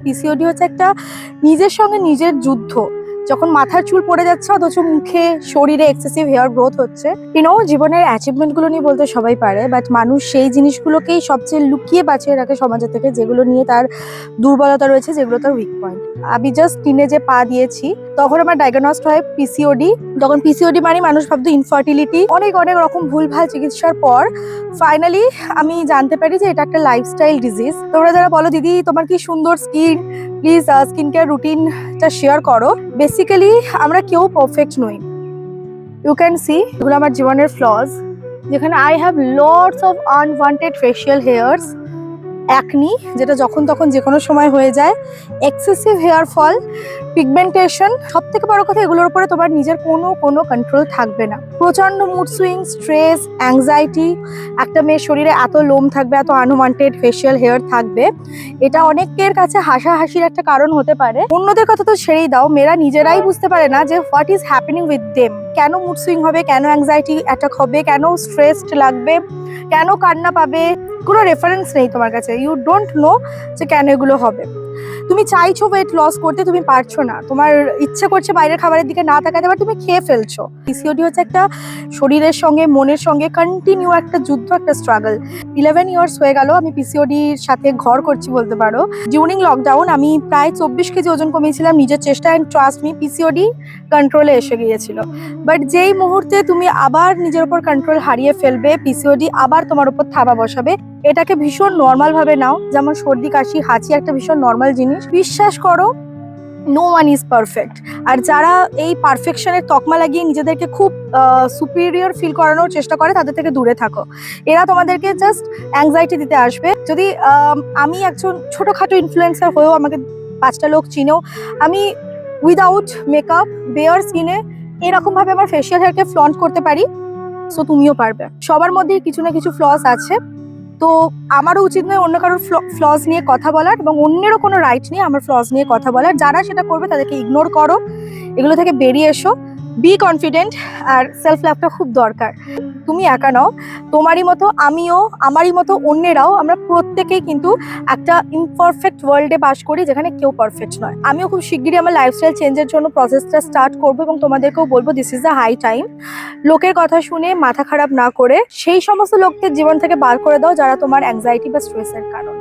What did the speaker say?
PCOD হচ্ছে একটা নিজের সঙ্গে নিজের যুদ্ধ। যখন মাথার চুল পড়ে যাচ্ছে, অথচ মুখে শরীরে এক্সেসিভ হেয়ার গ্রোথ হচ্ছে ইউনো জীবনের অ্যাচিভমেন্টগুলো নিয়ে বলতে সবাই পারে বাট মানুষ সেই জিনিসগুলোকেই সবচেয়ে লুকিয়ে বাঁচিয়ে রাখে সমাজের থেকে, যেগুলো নিয়ে তার দুর্বলতা রয়েছে, যেগুলো তার উইক পয়েন্ট আমি জাস্ট টিনে যে পা দিয়েছি, তখন আমার ডায়াগনস্ট হয় পিসিওডি তখন পিসিওডি মানে মানুষ ভাবতো ইনফার্টিলিটি অনেক অনেক রকম ভুলভাল চিকিৎসার পর ফাইনালি আমি জানতে পারি যে এটা একটা লাইফস্টাইল ডিজিজ তোমরা যারা বলো, দিদি, তোমার কি সুন্দর স্কিন প্লিজ স্কিন কেয়ার রুটিনটা শেয়ার করো। বেসিক্যালি আমরা কেউ পারফেক্ট নই। ইউ ক্যান সি এগুলো আমার জীবনের ফ্লজ যেখানে I have lots of unwanted facial hairs acne যেটা যখন তখন যে কোনো সময় হয়ে যায়। এক্সেসিভ হেয়ার ফল পিগমেন্টেশন সব থেকে বড় কথা এগুলোর উপরে তোমার নিজের কোনো কোনো কন্ট্রোল থাকবে না। প্রচণ্ড মুড সুইং স্ট্রেস অ্যাংজাইটি একটা মেয়ের শরীরে এত লোম থাকবে, এত আনওয়ান্টেড ফেশিয়াল হেয়ার থাকবে। এটা অনেকের কাছে হাসাহাসির একটা কারণ হতে পারে। অন্যদের কথা তো ছেড়েই দাও, মেয়েরা নিজেরাই বুঝতে পারে না যে what is happening with them কেন মুড সুইং হবে, কেন অ্যাংজাইটি অ্যাটাক হবে, কেন স্ট্রেসড লাগবে, কেন কান্না পাবে কোনো রেফারেন্স নেই তোমার কাছে। ইউ ডোন্ট নো যে কেন এগুলো হবে। তুমি চাইছো ওয়েট লস করতে, তুমি পারছ না। তোমার ইচ্ছে করছে বাইরের খাবারের দিকে না তাকাতে আবার তুমি খেয়ে ফেলছো। পিসিওডি হচ্ছে একটা শরীরের সঙ্গে, মনের সঙ্গে কন্টিনিউ একটা যুদ্ধ, একটা স্ট্রাগল ইলেভেন ইয়ার্স হয়ে গেল, আমি পিসিওডির সাথে ঘর করছি বলতে পারো। ডিউরিং লকডাউন আমি প্রায় চব্বিশ কেজি ওজন কমিয়েছিলাম নিজের চেষ্টা অ্যান্ড ট্রাস্ট মি পিসিওডি কন্ট্রোলে এসে গিয়েছিল। বাট যেই মুহূর্তে তুমি আবার নিজের উপর কন্ট্রোল হারিয়ে ফেলবে পিসিওডি আবার তোমার উপর থাবা বসাবে এটাকে ভীষণ নর্মাল ভাবে নাও। যেমন সর্দি, কাশি, হাঁচি একটা ভীষণ নর্মাল জিনিস। বিশ্বাস করো নো ওয়ান ইজ পারফেক্ট আর যারা এই পারফেকশনের তকমা লাগিয়ে নিজেদেরকে খুব সুপিরিয়র ফিল করানোর চেষ্টা করে, তাদের থেকে দূরে থাকো। এরা তোমাদেরকে জাস্ট অ্যাংজাইটি দিতে আসবে। যদি আমি একজন ছোটোখাটো ইনফ্লুয়েন্সার হয়েও আমাকে পাঁচটা লোক চিনেও আমি উইদাউট মেকআপ বেয়ার স্কিনে এরকমভাবে আমার ফেশিয়াল হেয়ারকে ফ্লন্ট করতে পারি সো তুমিও পারবে। সবার মধ্যেই কিছু না কিছু ফ্লস আছে। তো আমারও উচিত নয় অন্য কারোর ফ্লজ নিয়ে কথা বলার এবং অন্যেরও কোনো রাইট নিয়ে আমার ফ্লজ নিয়ে কথা বলার। যারা সেটা করবে তাদেরকে ইগনোর করো। এগুলো থেকে বেরিয়ে এসো। বি কনফিডেন্ট আর সেলফ লাভটা খুব দরকার। তুমি একা নাও, তোমারই মতো আমিও, আমারই মতো অন্যেরাও আমরা প্রত্যেকেই কিন্তু একটা ইমপারফেক্ট ওয়ার্ল্ডে বাস করি যেখানে কেউ পারফেক্ট নয়। আমিও খুব শিগগিরই আমার লাইফস্টাইল চেঞ্জের জন্য প্রসেসটা স্টার্ট করব এবং তোমাদেরকেও বলব this is the high time লোকের কথা শুনে মাথা খারাপ না করে সেই সমস্ত লোককে জীবন থেকে বার করে দাও যারা তোমার অ্যাংজাইটি বা স্ট্রেসের কারণ।